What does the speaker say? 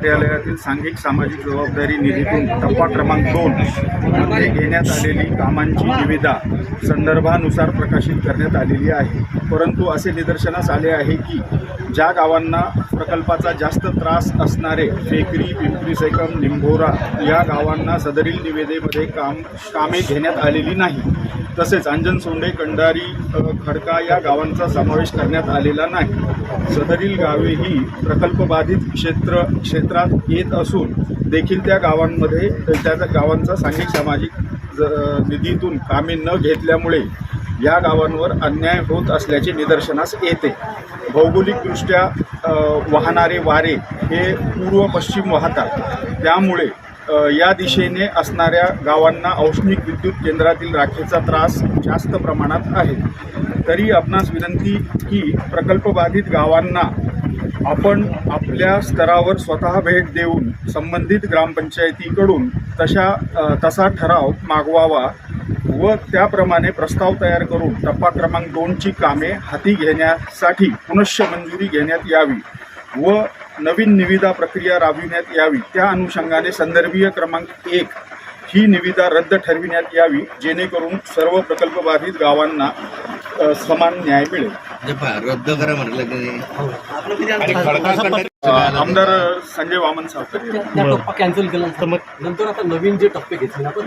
कार्यालयातील सांघिक सामाजिक जबाबदारी निधीतून टप्पा क्रमांक दोन मध्ये घेण्यात आलेली कामांची निविदा संदर्भानुसार प्रकाशित करण्यात आलेली आहे. परंतु असे निदर्शनास आले आहे की ज्या गावांना प्रकल्पाचा जास्त त्रास असणारे फेकरी पिंपरी सेकम निंभोरा या गावांना सदरील निविदेमध्ये काम कामे घेण्यात आलेली नाही. तसेच अंजन सोंडे कंडारी खडका या गावांचा समावेश करण्यात आलेला नाही. सदरील गावे ही प्रकल्पबाधित क्षेत्र क्षेत्रात येत असून देखील त्या गावांमध्ये त्या गावांचा सांघिक सामाजिक ज- निधीतून कामे न घेतल्यामुळे या गावांवर अन्याय होत असल्याचे निदर्शनास येते. भौगोलिकदृष्ट्या वाहणारे वारे हे पूर्व पश्चिम वाहतात. त्यामुळे या दिशेने असणाऱ्या गावांना औष्णिक विद्युत केंद्रातील राखेचा त्रास जास्त प्रमाणात आहे. तरी आपणास विनंती की प्रकल्पबाधित गावांना आपण आपल्या स्तरावर स्वतः भेट देऊन संबंधित ग्रामपंचायतीकडून तशा तसा ठराव मागवावा व त्याप्रमाणे प्रस्ताव तयार करून टप्पा क्रमांक दोनची कामे हाती घेण्यासाठी पुनश्च मंजुरी घेण्यात यावी. व नवीन निविदा प्रक्रिया राबविण्यात यावी. त्या अनुषंगाने संदर्भीय क्रमांक एक ही निविदा रद्द ठरविण्यात यावी जेणेकरून सर्व प्रकल्पबाधित गावांना अ, समान न्याय मिळेल. म्हणजे रद्द करा म्हटलं की अ, आमदार संजय वामन सावकर. टप्पा कॅन्सल केला नंतर आता नवीन जे टप्पे घेतले आपण